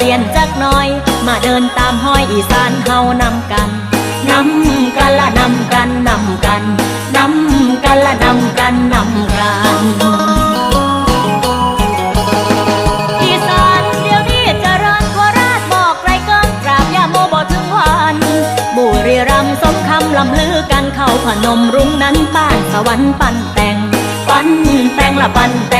เปลี่ยนจักหน่อย มาเดินตามห้อยอีสานเฮานำกันนำกันละนำกันนำกันนำกันละนำกันนำกันอีสานเดี๋ยวนี้เจริญโคราชบอกไรเกินกราบยาโมบอกถึงวันบุรีรัมสมคำลำลือกันเข้าพนมรุ้งนั้นบ้านสวรรค์ปั้นแต่งปั้นแต่งละปั้นแต่ง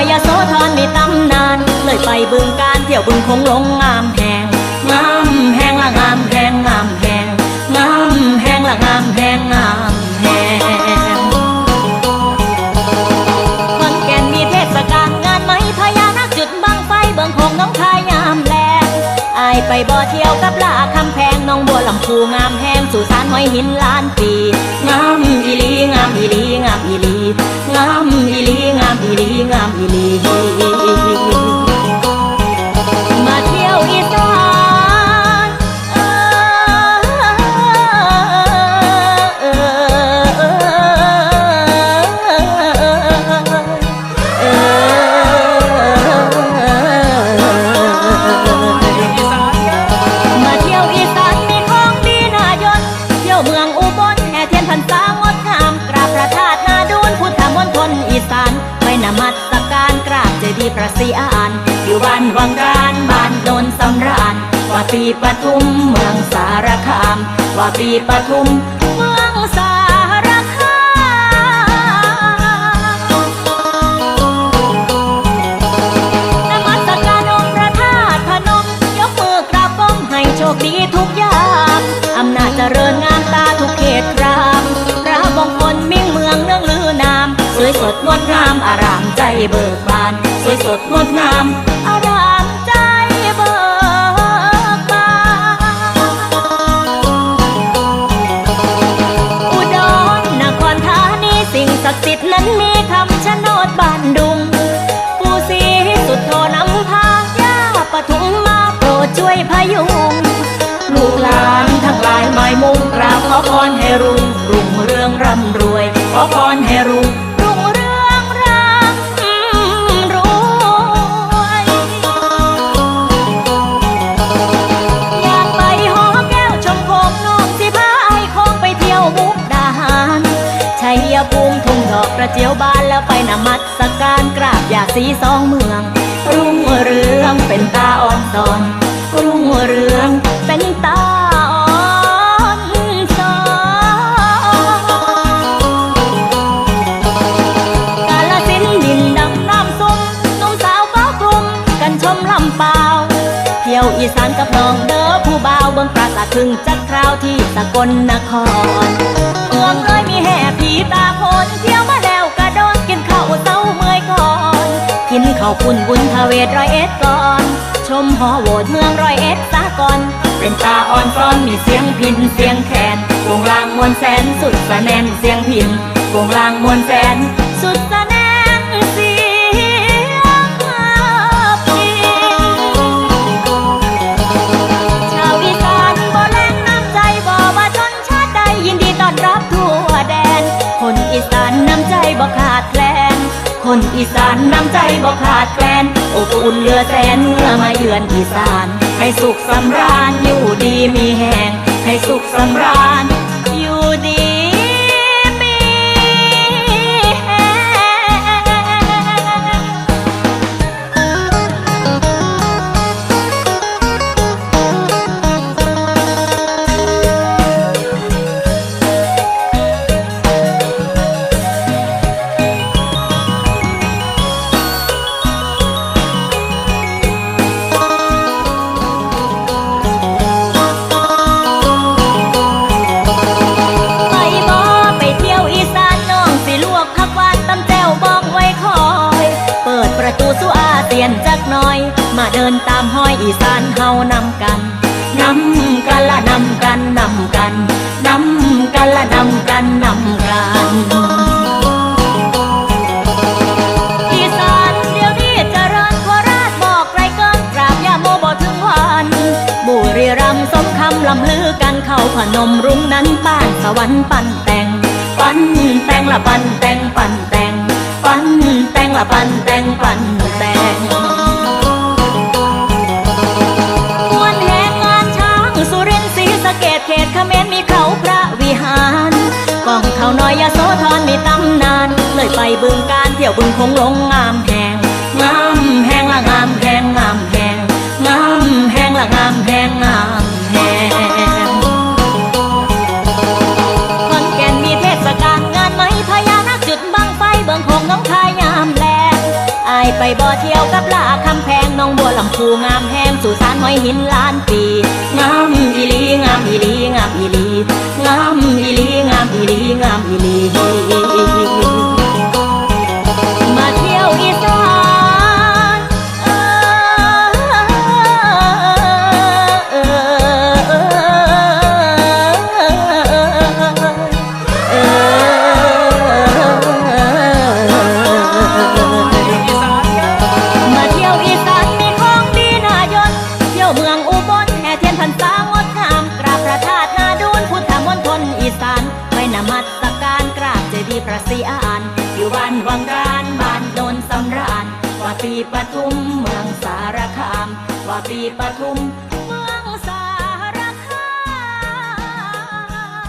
ยยาโสธรมีตำนาน เลยไปบึงการเที่ยวบึงคงลงงามแหงงามแหงละงามแหงงามแหงงามแหงละงามแหงงามแหงขอนแก่นมีเทศกาลงานไหมพญานาคจุดบังไฟเบิ่งคงน้องคายยามแลงอายไปบ่อเที่ยวกับลาคำแพงน้องบัวลำพูงามแหงสู่สารหอยหินล้านปีงามอีหลีงามอีหลีงามอีหลี พรรษางดงามกราบพระธาตุนาดูนพุทธมณฑลอีสานไปนมัสการกราบเจดีย์พระศรีอานอยู่บ้านวังการบ้านโนนสำราญว่าปีปทุมเมืองสารคาม ว่าปีปทุมเมืองสารคามนมัสการองค์พระธาตุพนมยกมือกราบก้มให้โชคดีทุกอย่าง ดงดงามอารามใจเบิกบาน สวยสดงดงามอารามใจเบิกบาน อุดรนครธานีสิ่งศักดิ์สิทธิ์นั้นมีคำชะโนดบ้านดุงปู่ศรีสุดโทนำพาย่าปทุมมาโปรดช่วยพยุงลูกหลานทั้งหลายหมายมุ่งกราบขอพรให้รุ่งรุ่งเรืองร่ำรวยขอพรให้รุ่ง เจียวบานแล้วไปนมัสการกราบยาสีสองเมือง รุ่งเรืองเป็นตาอ่อนซอน รุ่งเรืองเป็นตาอ่อนซอนกาลสินธุ์ดินดำน้ำซุ่มหนุ่มสาวเฝ้ากลุ่มกันชมลำเปล่าเที่ยวอีสานกับน้องเด้อผู้บ่าวเบิ่งปราสาทครึ่งจักคราวที่สกลนครเมืองเลยมีแห่ผีตาโคนเที่ยว ข้าวปุ้นบุญทเวศร้อยเอ็ดก่อน ชมหอโหวตเมืองร้อยเอ็ดสาก่อน เป็นตาอ่อนซ้อนมีเสียงพินเสียงแคนวงลางมวลแสนสุดสะแนนเสียงพินวงลางมวลแสนสุดสะแนนเสียงพินชาวอีสานบ่แลงน้ำใจบ่ว่าชนชาติใดยินดีต้อนรับทั่วแดน คนอีสานน้ำใจบ่ขาด คนคนอีสานน้ำใจบ่ขาดแคลนอบอุ่นเหลือแสนเมื่อมาเยือนอีสาน ให้สุขสำราญอยู่ดีมีแหงให้สุขสำราญ ดินตามห้อยอีสานเฮานำกันนำกันละนำกันนำกันนำกันละนำกันนำกันอีสานเดี๋ยวนี้เจริญโคราชบอกไรเกินกราบยาโมบอกถึงวันบุรีรัมย์สมคำลำลือกันเข้าพนมรุ้งนั้นบ้านสวรรค์ปั่นแต่งปั่นแต่งละปั่นแต่งปั่นแต่งปั่นแต่งละปั่นแต่งปั่นแต่ง วบึงคงลงงามแหงงามแหงละงามแหงงามแหงงามแหงละงามแหงงามแหงขอนแก่นมีเทศกาลงานไหมพญานาคจุดบังไฟเบิ่งคงน้องคายยามแลอายไปบ่อเที่ยวกับลาคำแพงน้องบัวลำพูงามแหงสุสานหอยหินล้านปีงามอีลีงามอีลีงามอีลีงามอีลีงามอีลีงามอีลี การกราบเจดีย์พระศรีอานอยู่บ้านวังการบ้านโนนสำราญว่าปีปทุมเมืองสารคาม ว่าปีปทุม